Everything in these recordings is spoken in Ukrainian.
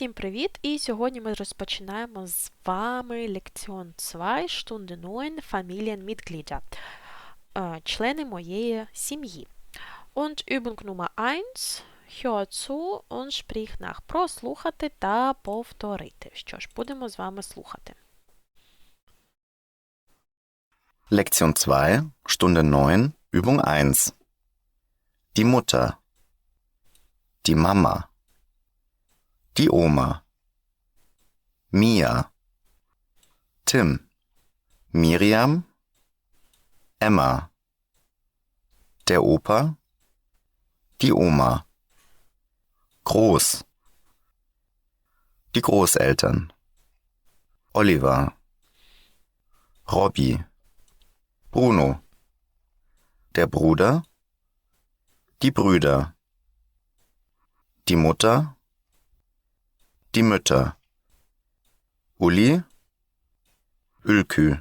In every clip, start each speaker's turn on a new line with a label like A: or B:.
A: Всім привіт! І сьогодні ми розпочинаємо з вами лекціон 2, Stunde 9, Familienmitglieder, е, члени моєї сім'ї. Und Übung Nummer 1, hör zu und sprich nach. Прослухати та повторити. Що ж, будемо з вами слухати.
B: Lektion 2, Stunde 9, Übung 1. Die Mutter. Die Mama. Die Oma. Mia. Tim. Miriam. Emma. Der Opa. Die Oma. Groß. Die Großeltern. Oliver. Robby. Bruno. Der Bruder. Die Brüder. Die Mutter. Die Mütter. Uli. Ülkü.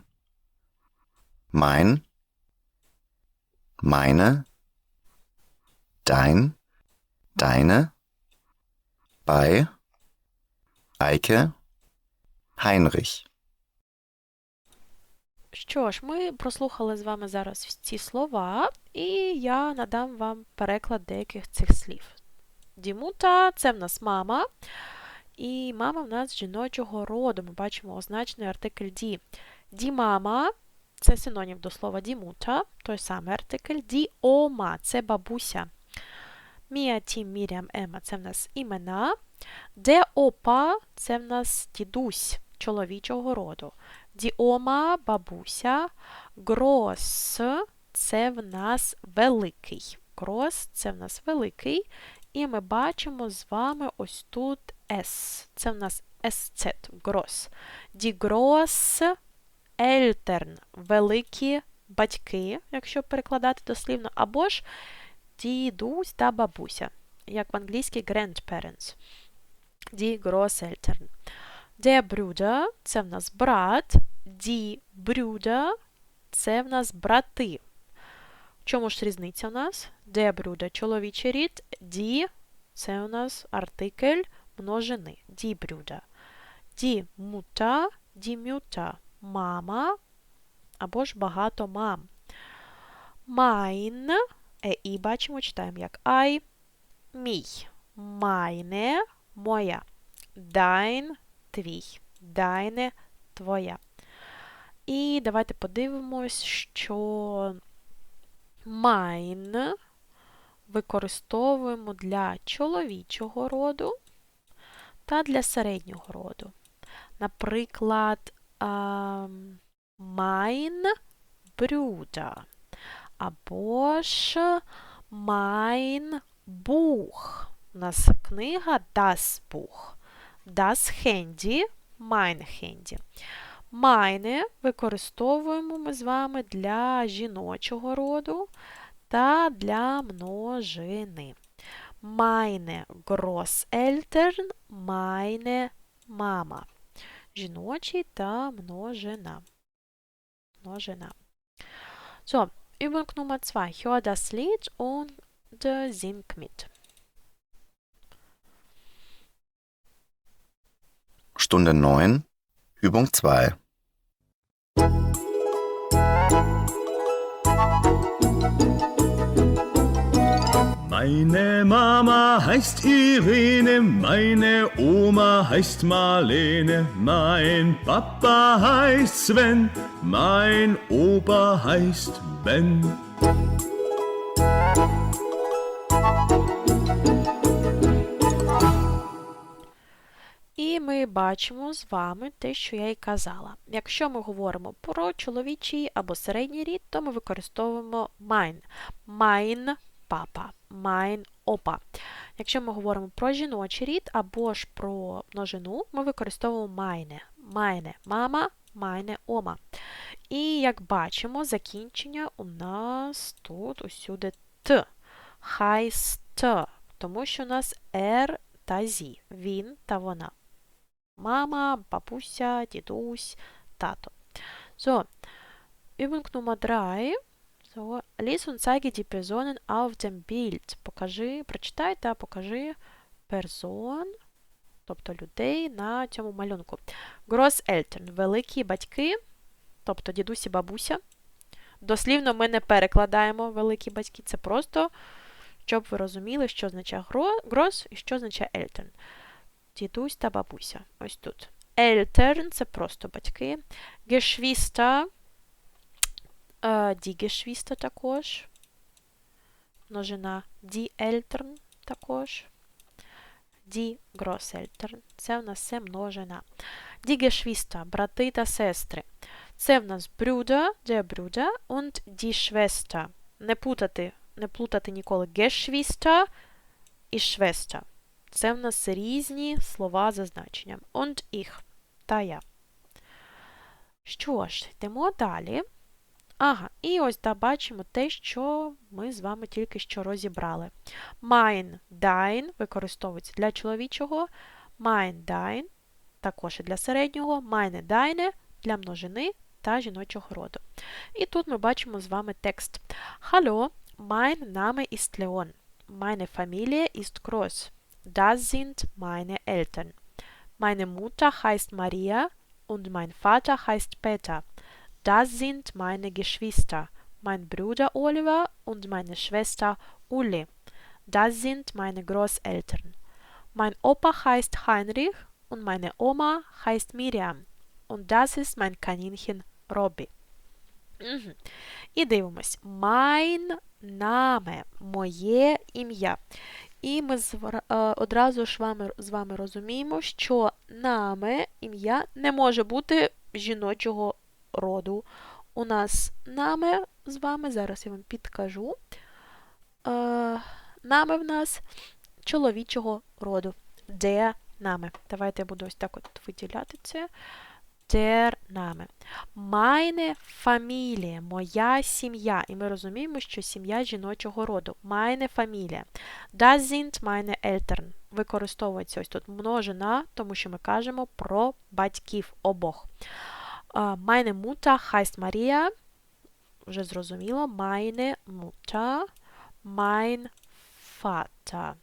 B: Mein. Meine. Dein. Deine. Bei. Eike. Heinrich.
A: Що ж, ми прослухали з вами зараз ці слова, і я надам вам переклад деяких цих слів. Дімута це в нас мама. І мама в нас жіночого роду. Ми бачимо означений артикль ді. Дімама це синонім до слова дімута, той самий артикль. Діома це бабуся. Мія, Тім, Мірям, Ема це в нас імена. Де опа це в нас дідусь чоловічого роду. Діома бабуся. Грос це в нас великий. Грос це в нас великий. І ми бачимо з вами ось тут S. Це в нас SZ, Gross. Die Groß Eltern, великі батьки, якщо перекладати дослівно, або ж дідусь та бабуся, як в англійській grandparents. Die Großeltern. Der Bruder – це в нас брат. Die Brüder – це в нас брати. В чому ж різниця у нас? Der Bruder – чоловічий рід, die – це у нас артикль множини. Die Brüder. Die Mutter, die Mutter – мама або ж багато мам. Mein – е, і бачимо, читаємо як I, мій. Meine – моя. Dein – твій. Deine – твоя. І давайте подивимось, що mein використовуємо для чоловічого роду та для середнього роду. Наприклад, mein Bruder або ж mein Buch. У нас книга Das Buch. Das Handy, mein Handy. Meine використовуємо ми з вами для жіночого роду та для множини. Meine Großeltern, meine Mama. Жіночий та множина. Множина. So, Übung Nummer 2. Hör das Lied und sing mit.
B: Stunde 9, Übung 2.
C: Meine Mama heißt Irene, meine Oma heißt Marlene, mein Papa heißt Sven, mein Opa heißt Ben.
A: І ми бачимо з вами те, що я й казала. Якщо ми говоримо про чоловічий або середній рід, то ми використовуємо mein. Mein папа, mein опа. Якщо ми говоримо про жіночий рід або ж про множину, ми використовуємо meine. Meine мама, meine ома. І як бачимо, закінчення у нас тут усюди Т. Heißt, тому що у нас R та зі. Він та вона. Мама, бабуся, дідусь, тато. So, Übung Nummer 3. So, lies zeige die Personen auf dem Bild. Покажи, прочитай та покажи персон. тобто людей на цьому малюнку. Großeltern – великі батьки, тобто дідусь і бабуся. Дослівно ми не перекладаємо великі батьки, це просто, щоб ви розуміли, що означає groß і що означає Eltern. Дідусь та бабуся. Ось тут. Eltern – це просто батьки. Geschwister – е, die Geschwister також. Множина die Eltern також. Die Großeltern. Це в нас все множина. Die Geschwister – брати та сестри. Це в нас Brüder, der Brüder und die Schwester. Не плутати, не плутати ніколи Geschwister і Schwester. Це в нас різні слова за значенням. Und ich та я. Що ж, йдемо далі. Ага, і ось да, бачимо те, що ми з вами тільки що розібрали. Mein, dein використовується для чоловічого, mein, dein також і для середнього, meine, deine для множини та жіночого роду. І тут ми бачимо з вами текст. Hallo, mein Name ist Leon. Meine Familie ist groß. Das sind meine Eltern. Meine Mutter heißt Maria und mein Vater heißt Peter. Das sind meine Geschwister, mein Bruder Oliver und meine Schwester Uli. Das sind meine Großeltern. Mein Opa heißt Heinrich und meine Oma heißt Miriam. Und das ist mein Kaninchen Robby. Угу. І дивимось. Mein Name – моє ім'я. І ми е, одразу ж вами, з вами розуміємо, що наме ім'я не може бути жіночого роду. У нас наме з вами, зараз я вам підкажу. Е, наме в нас чоловічого роду. Де наме. Давайте я буду ось так от виділяти це. Der Name. Meine Familie, моя сім'я. І ми розуміємо, що сім'я жіночого роду. Meine Familie. Das sind meine Eltern. Використовується ось тут множина, тому що ми кажемо про батьків обох. Meine Mutter heißt Maria. Вже зрозуміло. Meine Mutter. Mein Vater.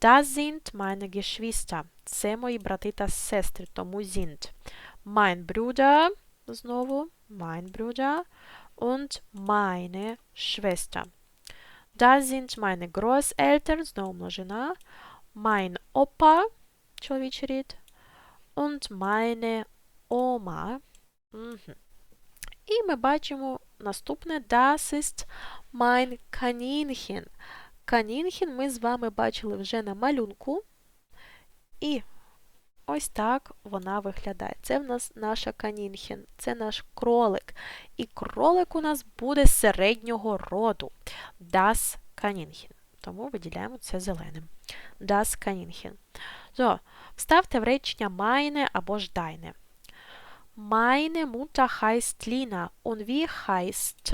A: Das sind meine Geschwister. Це мої брати та сестри, тому sind. Mein Bruder, знову, mein Bruder und meine Schwester. Das sind meine Großeltern, знову множина, mein Opa, чоловічий рід, und meine Oma. І ми бачимо наступне Das ist mein Kaninchen. Канінхен ми з вами бачили вже на малюнку. І ось так вона виглядає. Це в нас наша канінхен, це наш кролик. І кролик у нас буде середнього роду. Das Kaninchen. Тому виділяємо це зеленим. Das Kaninchen. So, вставте в речення meine або ж deine. Meine Mutter heißt Lina. Und wie heißt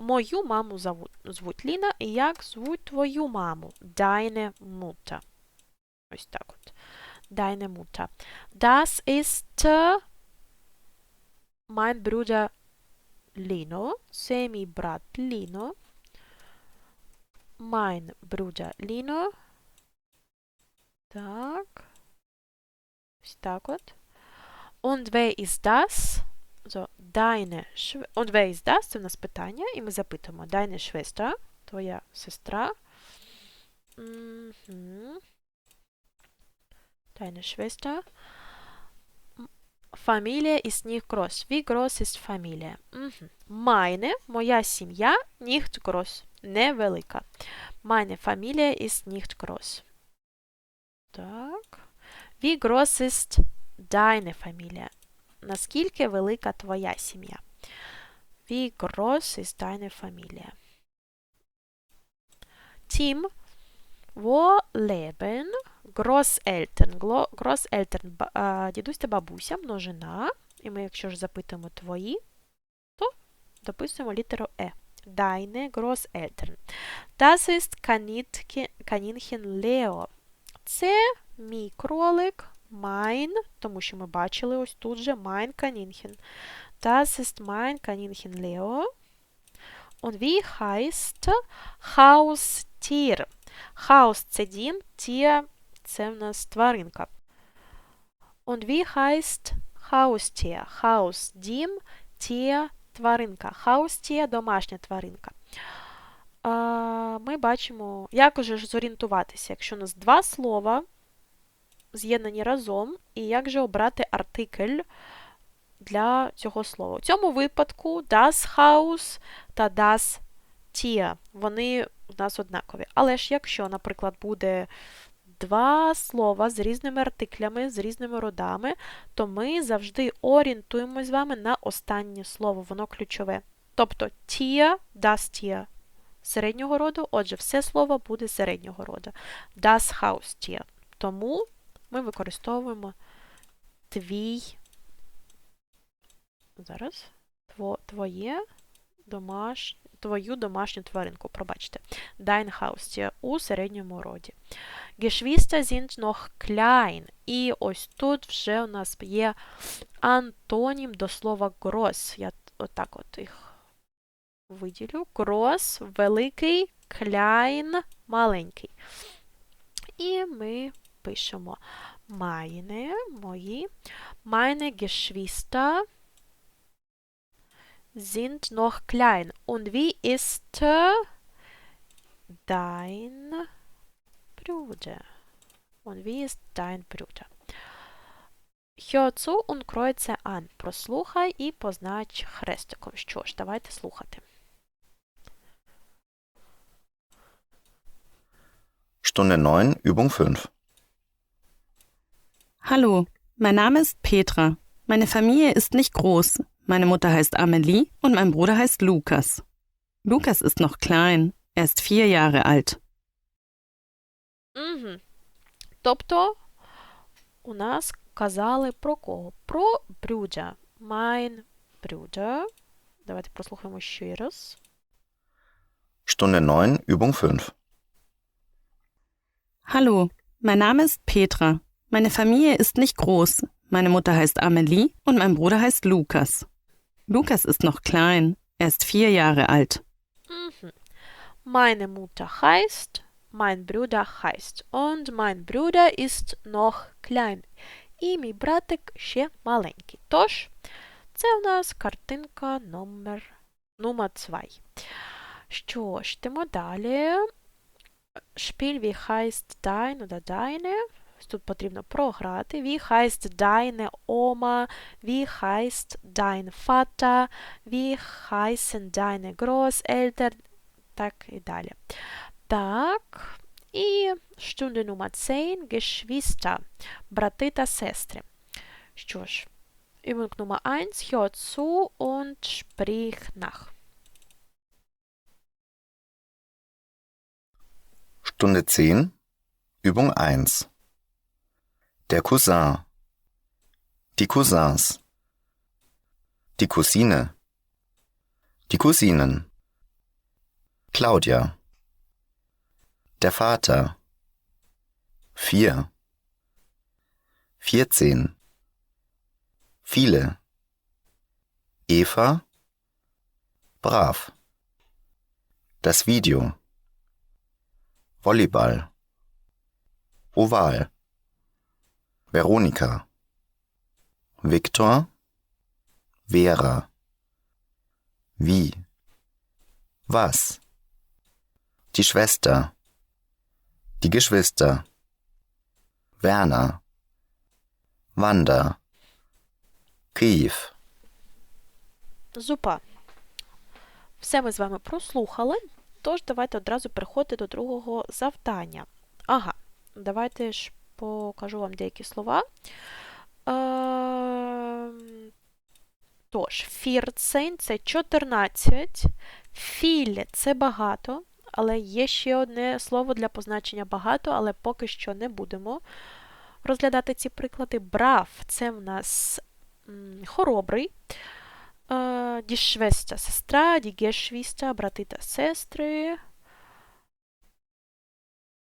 A: Мою маму зовут, звуть Ліна, і як звуть твою маму? Deine Mutter. Ось так от. Deine Mutter. Das ist äh, mein Bruder Lino. Це мій брат Ліно. Mein Bruder Lino. Так. Ось так от. Und wer ist das? So, deine Schw... Und wer ist das? Це в нас питання, і ми запитуємо. Deine Schwester, твоя сестра. Мгм. Deine Schwester. Familie ist nicht groß. Wie groß ist Familie? Мгм. Meine, моя сім'я, nicht groß. Невелика. Meine Familie ist nicht groß. Так. Wie groß ist deine Familie? Наскільки велика твоя сім'я? Wie groß ist deine Familie? Tim, wo leben Großeltern? Großeltern, дідусь та бабуся, множина. І ми, якщо ж запитуємо твої, то дописуємо літеру Е. Deine Großeltern. Das ist Kaninchen Leo. Це мій кролик, mein, тому що ми бачили ось тут же mein Kaninchen. Das ist mein Kaninchen Leo. Und wie heißt Haustier? Хаус це дім, Tier це в нас тваринка. Und wie heißt Haustier? Haus – дім, Tier – тваринка. Haustier – домашня тваринка. Ми бачимо, як уже зорієнтуватися, якщо у нас два слова з'єднані разом, і як же обрати артикль для цього слова. У цьому випадку das Haus та das Tier, вони у нас однакові. Але ж якщо, наприклад, буде два слова з різними артиклями, з різними родами, то ми завжди орієнтуємось з вами на останнє слово, воно ключове. Тобто Tier, das Tier середнього роду, отже, все слово буде середнього роду. Das Haustier. Тому ми використовуємо твій. Зараз. Твоє домаш, твою домашню тваринку, пробачте. Dein Haustier у середньому роді. Geschwister sind noch klein. І ось тут вже у нас є антонім до слова groß. Я отак от їх виділю. Groß – великий, klein – маленький. І ми пишемо meine, мої. Meine Geschwister sind noch klein. Und wie ist dein Bruder? Und wie ist dein Bruder? Hör zu und kreuze an. Прослухай і познач хрестиком. Що ж, давайте слухати.
B: Stunde 9, Übung 5.
D: Hallo, mein Name ist Petra. Meine Familie ist nicht groß. Meine Mutter heißt Amelie und mein Bruder heißt Lukas. Lukas ist noch klein. Er ist vier Jahre alt.
A: Угу. Тобто у нас казали про кого? Про Брюджа. Mein Bruder. Давайте прослухаємо ще раз.
B: Stunde 9, Übung 5.
D: Hallo, mein Name ist Petra. Meine Familie ist nicht groß. Meine Mutter heißt Amelie und mein Bruder heißt Lukas. Lukas ist noch klein. Er ist vier Jahre alt.
A: Угу. Meine Mutter heißt, mein Bruder heißt. Und mein Bruder ist noch klein. І мій братик ще маленький. Тож, це у нас картинка номер, номер 2. Що ж, йдемо далі. Spiel wie heißt dein oder deine. Тут потрібно програти. Wie heißt deine Oma? Wie heißt dein Vater? Wie heißen deine Großeltern? Так і далі. Так. І Stunde Nummer 10. Geschwister. Брати та сестри. Що ж, Übung Nummer 1. Hör zu und sprich nach.
B: Stunde 10, Übung 1. Der Cousin. Die Cousins. Die Cousine. Die Cousinen. Claudia. Der Vater. Vier. Vierzehn. Viele. Eva. Brav. Das Video. Volleyball. Oval. Veronika. Viktor. Vera. Wie. Was. Die Schwester. Die Geschwister. Werner. Wanda. Kiew.
A: Зупа. Все ми з вами прослухали, тож давайте одразу переходити до другого завдання. Ага, давайте ж покажу вам деякі слова. Ем, Тож, 14 – це 14, філе – це багато, але є ще одне слово для позначення багато, але поки що не будемо розглядати ці приклади. Брав – це в нас хоробрий. Е, Schwester – сестра, Geschwister – брати та сестри.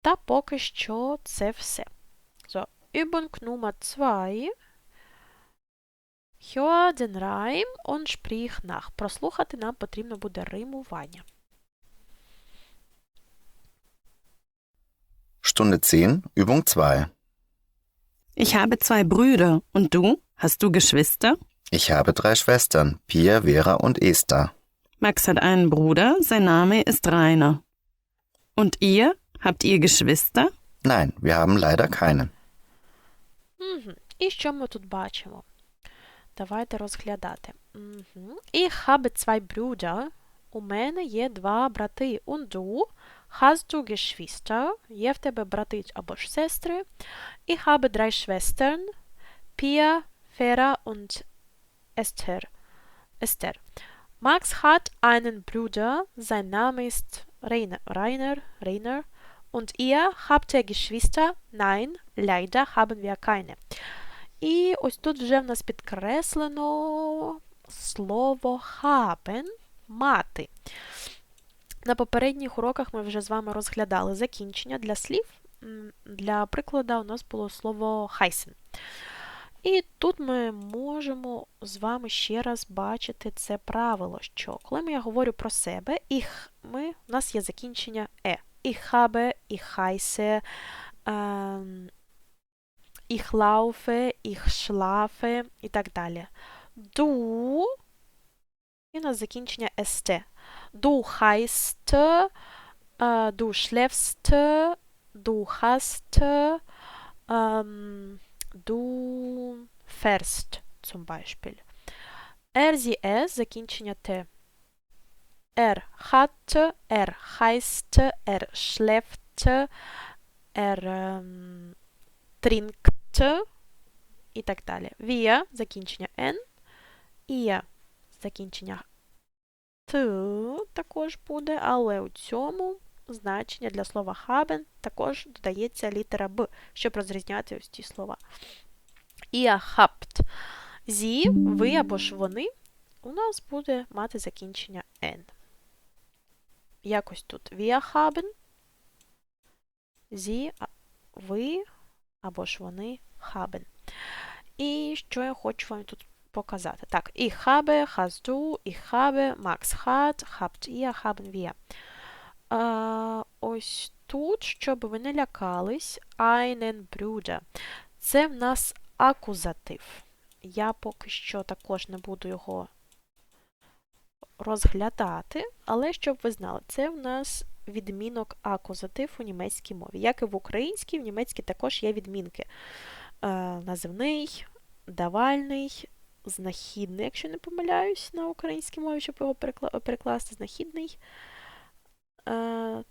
A: Та поки що це все. So, Übung Nummer 2. Hör den Reim und sprich nach. Прослухати нам потрібно буде римування.
B: Stunde 10, Übung 2.
D: Ich habe zwei Brüder. Und du? Hast du Geschwister?
B: Ich habe drei Schwestern, Pia, Vera und Esther.
D: Max hat einen Bruder, sein Name ist Rainer. Und ihr? Habt ihr Geschwister?
B: Nein, wir haben leider keinen.
A: Мгм. І що ми тут бачимо? Давайте розглядати. Мгм. Ich habe zwei Brüder. У мене є два брати. Und du? Hast du Geschwister? Є в тебе брати або ж сестри. Ich habe drei Schwestern. Pia, Vera und Esther. Esther. Max hat einen Bruder. Sein Name ist Rainer. Rainer. Rainer. Und ihr habt ihr Geschwister? Nein, leider haben wir keine. І ось тут вже в нас підкреслено слово haben мати. На попередніх уроках ми вже з вами розглядали закінчення для слів. Для прикладу у нас було слово heißen. І тут ми можемо з вами ще раз бачити це правило, що коли я говорю про себе, їх, ми, у нас є закінчення е. Ich habe, ich heiße, ich laufe, ich schlafe і так далі. Du і у нас закінчення st. Du heißt, äh, du schläfst, du hast, ähm, du fährst zum Beispiel. Er, sie, es, закінчення Т. Er hat, er heißt, er schläft, er ähm, trinkt і так далі. Wir, закінчення N, ihr, закінчення Т також буде, але у цьому значення для слова haben також додається літера Б, щоб розрізняти ось ці слова. Ihr habt, sie, ви або ж вони, у нас буде мати закінчення N. Якось тут wir haben, а- ви або ж вони haben. І що я хочу вам тут показати? Так, ich habe, hast du, ich habe, Max hat, habt ihr, haben wir. А, ось тут, щоб ви не лякались, einen Bruder. Це в нас акузатив. Я поки що також не буду його розглядати, але щоб ви знали, це в нас відмінок акузатив у німецькій мові. Як і в українській, в німецькій також є відмінки. Е, називний, давальний, знахідний, якщо не помиляюсь на українській мові, щоб його перекласти, знахідний. Е,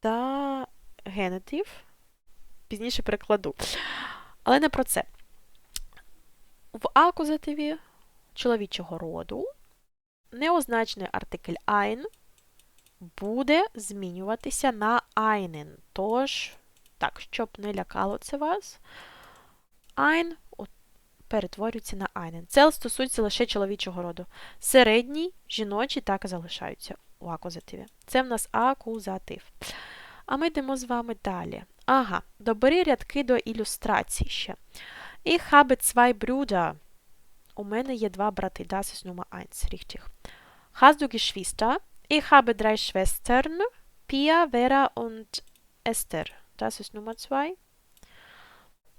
A: та генетив. Пізніше перекладу. Але не про це. В акузативі чоловічого роду неозначений артикль ein буде змінюватися на einen. Тож, так, щоб не лякало це вас, ein от, перетворюється на einen. Це стосується лише чоловічого роду. Середній, жіночі так і залишаються у акузативі. Це в нас акузатив. А ми йдемо з вами далі. Ага, добери рядки до ілюстрації ще. Ich habe zwei Brüder. У мене є два брати. Das ist Nummer 1, richtig. Hast du Geschwister? Ich habe drei Schwestern. Pia, Vera und Esther. Das ist Nummer 2.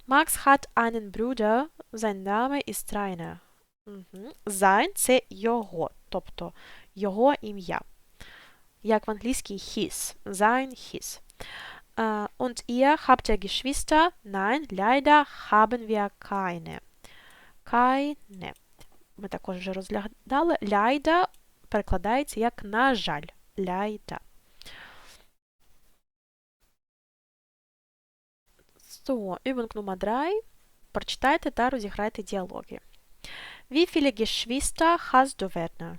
A: Max hat einen Bruder. Sein Name ist Rainer. Угу. Sein – це його, тобто його ім'я. Як в англійській his. Sein, his. Äh, und ihr habt ihr Geschwister? Nein, leider haben wir keine. Keine. Ми також вже розглядали. Ляйда перекладається як на жаль. Ляйда. So, Übung Nummer 3. Прочитайте та розіграйте діалоги. Wie viele Geschwister hast du, Werner?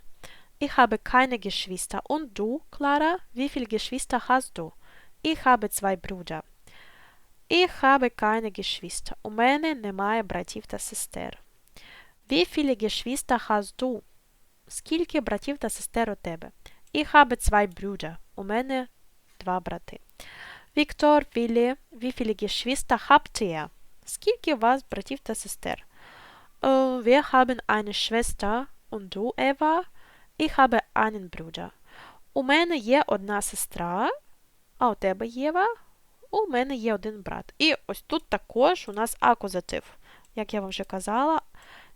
A: Ich habe keine Geschwister. Und du, Clara? Wie viele Geschwister hast du? Ich habe zwei Brüder. Ich habe keine Geschwister. У мене немає братів та сестер. Wie viele Geschwister hast du? Скільки братів та сестер у тебе? Ich habe zwei Brüder. У мене два брати. Віктор, wie viele Geschwister habt? Скільки у вас братів та сестер? Wir haben eine Schwester. Und du, Eva? Ich habe einen Bruder. У мене є одна сестра. А у тебе, Єва? У мене є один брат. І ось тут також у нас акузатив. Як я вам вже казала,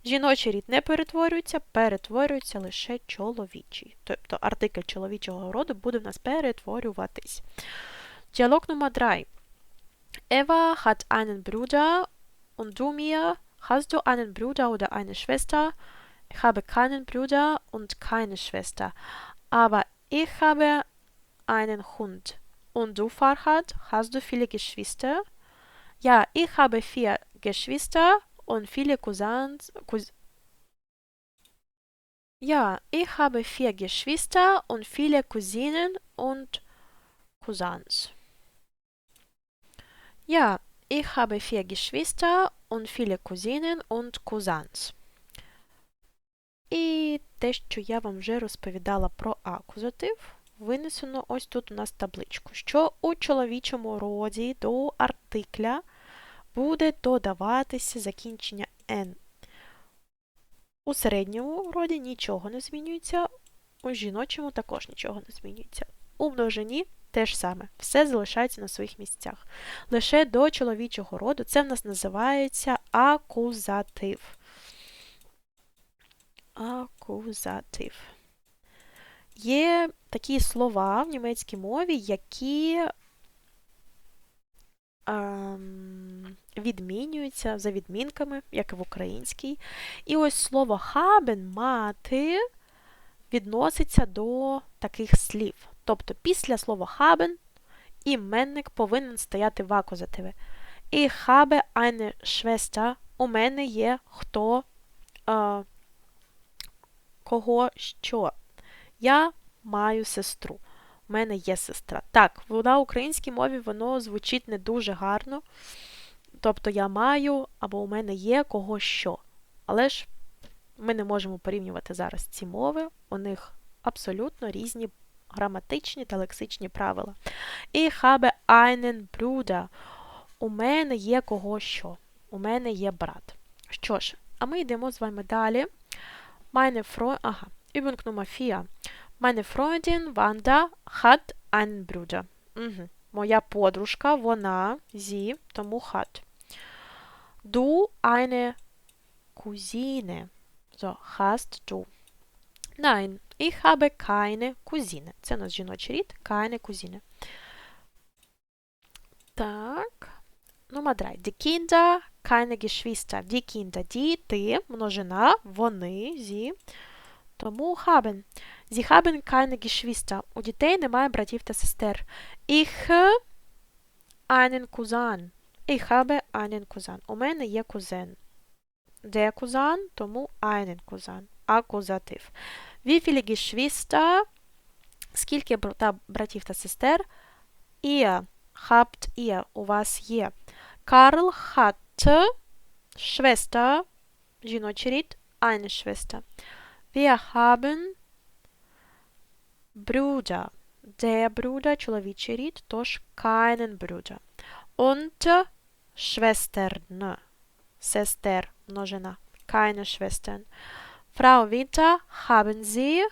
A: жіночий рід не перетворюється, перетворюється лише чоловічий. Тобто артикль чоловічого роду буде в нас перетворюватись. Dialog Nummer 3. Eva hat einen Bruder und du mir, hast du einen Bruder oder eine Schwester? Ich habe keinen Bruder und keine Schwester, aber ich habe einen Hund. Und du, Farhad, hast du viele Geschwister? Ja, ich habe vier Geschwister und viele Cousins. Cous ja, ich habe vier Geschwister und viele Cousinen und Cousins. Ja, ich habe vier Geschwister und viele Cousinen und Cousins. І те, що я вам вже розповідала про акузатив, винесено ось тут у нас табличку, що у чоловічому роді до артикля буде додаватися закінчення N. У середньому роді нічого не змінюється, у жіночому також нічого не змінюється. У множині теж саме, все залишається на своїх місцях. Лише до чоловічого роду це в нас називається акузатив. Акузатив. Є такі слова в німецькій мові, які ем, відмінюються за відмінками, як і в українській. І ось слово haben, мати відноситься до таких слів. Тобто після слова haben іменник повинен стояти в акузативі. Ich habe eine Schwester. У мене є хто, е, кого що. Я маю сестру. У мене є сестра. Так, на українській мові воно звучить не дуже гарно. Тобто я маю або у мене є кого що. Але ж ми не можемо порівнювати зараз ці мови. У них абсолютно різні граматичні та лексичні правила. Ich habe einen Bruder. У мене є кого що. У мене є брат. Що ж, а ми йдемо з вами далі. Meine Freundin, ага, Übung Nummer 4. Meine Freundin Wanda hat einen Bruder. Угу. Моя подружка, вона, sie, тому hat. Du eine Cousine. So, hast du. Nein, ich habe keine Cousine. Це у нас жіночий рід, keine Cousine. Так. Nummer 3. Die Kinder, keine Geschwister. Die Kinder, діти, множина, вони, sie. Тому haben. Sie haben keine Geschwister. У дітей немає братів та сестер. Ich einen Cousin. Ich habe einen Cousin. У мене є кузен. Der Cousin, тому einen Cousin. Акузатив. Wie viele Geschwister? Скільки брата, братів та сестер? Ihr. Habt ihr. У вас є. Карл hat Schwester. Жіночий рід. Eine Schwester. Wir haben Bruder. Der Bruder, чоловічий рід, тож keinen Bruder. Und Schwestern. Сестер, множина. Keine Schwestern. Frau Winter, haben Sie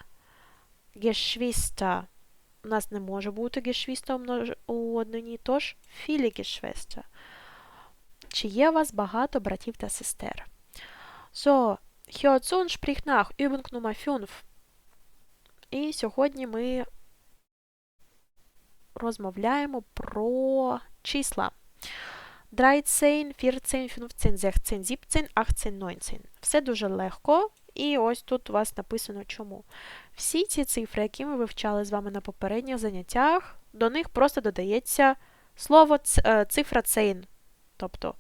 A: Geschwister? У нас не може бути Geschwister у, однині, тож viele Geschwister. Чи є у вас багато братів та сестер? So, und spricht nach. Übung Nummer 5. І сьогодні ми розмовляємо про числа. 13, 14, 15, 16, 17, 18, 19. Все дуже легко. І ось тут у вас написано чому. Всі ці цифри, які ми вивчали з вами на попередніх заняттях, до них просто додається слово цифра цейн. Тобто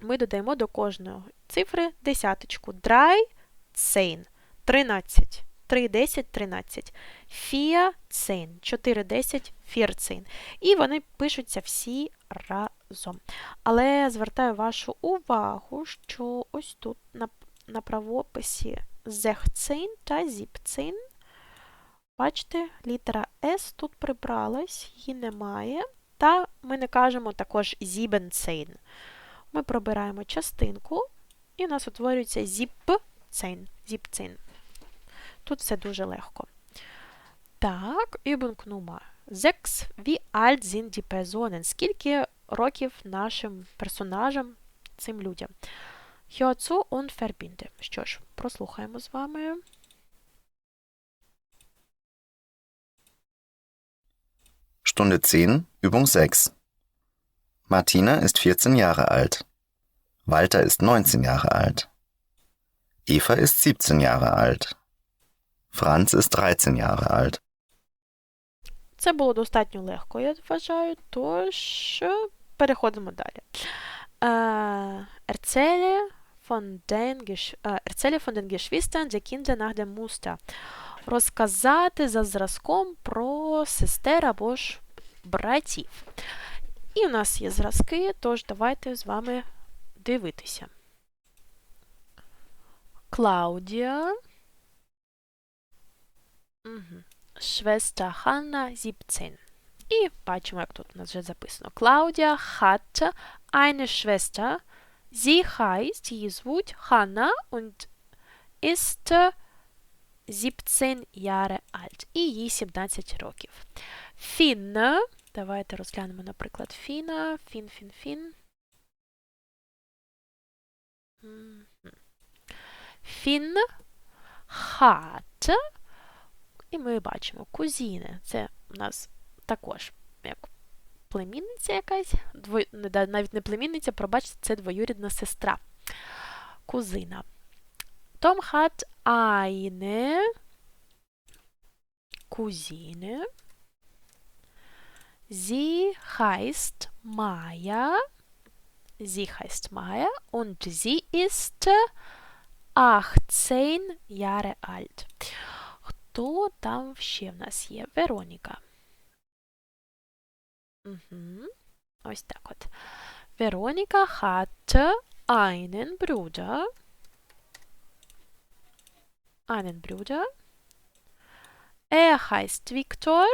A: ми додаємо до кожної цифри десяточку. Драй цейн. 13. 3, 10, 13. Фія цейн. 4, 10, фірцейн. І вони пишуться всі разом. Але звертаю вашу увагу, що ось тут на, на правописі зехцейн та зіпцейн. Бачите, літера С тут прибралась, її немає. Та ми не кажемо також зібенцейн. Ми пробираємо частинку, і у нас утворюється зіпцейн. зіпцейн. Тут все дуже легко. Так, Übung Nummer Sechs. Wie alt sind? Скільки років нашим персонажам, цим людям? Hör zu und verbinde. Що ж, прослухаємо з вами.
B: Stunde 10, Übung 6. Martina ist 14 Jahre alt. Walter ist 19 Jahre alt. Eva ist 17 Jahre alt. Franz ist 13 Jahre alt.
A: Це було достатньо легко, я вважаю, тож е, переходимо далі. Е, Erzähle von den, Gesch- е, Erzähle von den Geschwistern der Kinder nach dem Muster. Розказати за зразком про сестер або братів. І у нас є зразки, тож давайте з вами дивитися. Клаудія. Угу. Schwester Hanna 17. І бачимо, як тут у нас вже записано. Claudia hat eine Schwester. Sie heißt, її звуть Hanna und ist 17 Jahre alt. І їй 17 років. Finn. Давайте розглянемо, наприклад, Фіна. Фін, фін, фін. Мгм. Finn hat і ми бачимо кузіни. Це у нас також як племінниця якась, дво... навіть не племінниця, пробачте, це двоюрідна сестра. Кузина. Tom hat eine Cousine. Sie heißt Maya. Sie heißt Maya und sie ist 18 Jahre alt. Хто там ще в нас є? Вероніка. Угу. Ось так от. Veronika hat einen Bruder. Einen Bruder. Er heißt Viktor.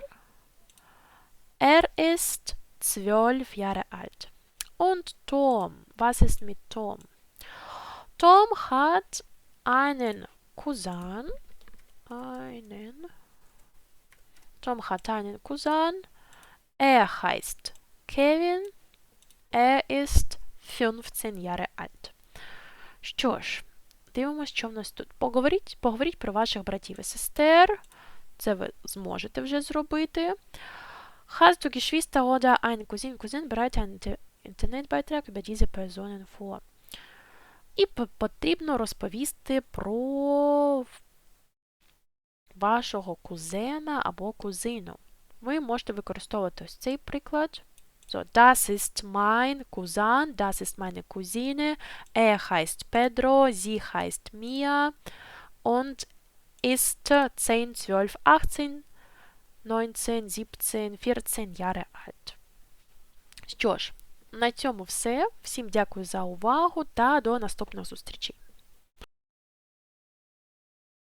A: Er ist zwölf Jahre alt. Und Tom. Was ist mit Tom? Tom hat einen Cousin. Einen. Tom hat einen Cousin. Er heißt Kevin. Er ist 15 Jahre alt. Що ж, дивимося, що в нас тут. Поговоріть, поговоріть про ваших братів і сестер. Це ви зможете вже зробити. Hast du Geschwister oder einen Cousin? Cousin bereite einen Internetbeitrag über diese Personen vor. І потрібно розповісти про вашого кузена або кузину. Ви можете використовувати ось цей приклад. So, das ist mein Cousin, das ist meine Cousine, er heißt Pedro, sie heißt Mia und ist 10, 12, 18, 19, 17, 14 Jahre alt. Що ж, на цьому все. Всім дякую за увагу та до наступних зустрічей.